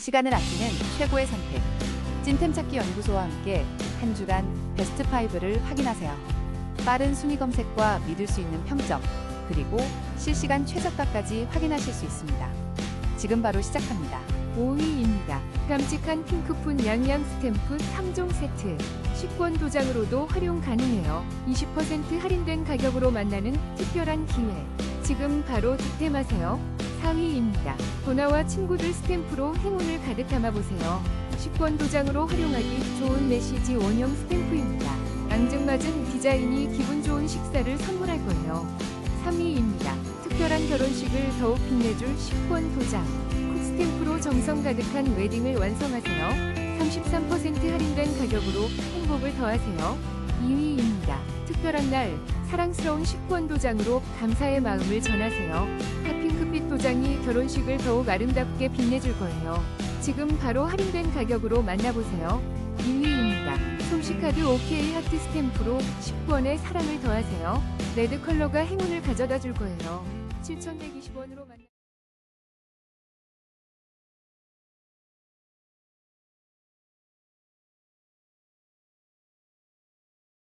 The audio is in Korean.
시간을 아끼는 최고의 선택. 찐템 찾기 연구소와 함께 한 주간 베스트 5를 확인하세요. 빠른 순위 검색과 믿을 수 있는 평점, 그리고 실시간 최저가까지 확인하실 수 있습니다. 지금 바로 시작합니다. 5위입니다. 깜찍한 핑크푼 양양 스탬프 3종 세트. 식권 도장으로도 활용 가능해요. 20% 할인된 가격으로 만나는 특별한 기회. 지금 바로 득템하세요. 4위입니다. 도나와 친구들 스탬프로 행운을 가득 담아보세요. 식권 도장으로 활용하기 좋은 메시지 원형 스탬프입니다. 앙증맞은 디자인이 기분 좋은 식사를 선물할 거예요. 3위입니다. 특별한 결혼식을 더욱 빛내줄 식권 도장. 쿡 스탬프로 정성 가득한 웨딩을 완성하세요. 33% 할인된 가격으로 행복을 더하세요. 2위입니다. 특별한 날 사랑스러운 식권 도장으로 감사의 마음을 전하세요. 핫핑크빛 도장이 결혼식을 더욱 아름답게 빛내줄 거예요. 지금 바로 할인된 가격으로 만나보세요. 2위입니다. 솜씨카드 OK 하트 스탬프로 10권의 사랑을 더하세요. 레드 컬러가 행운을 가져다 줄 거예요. 7,120원으로 만나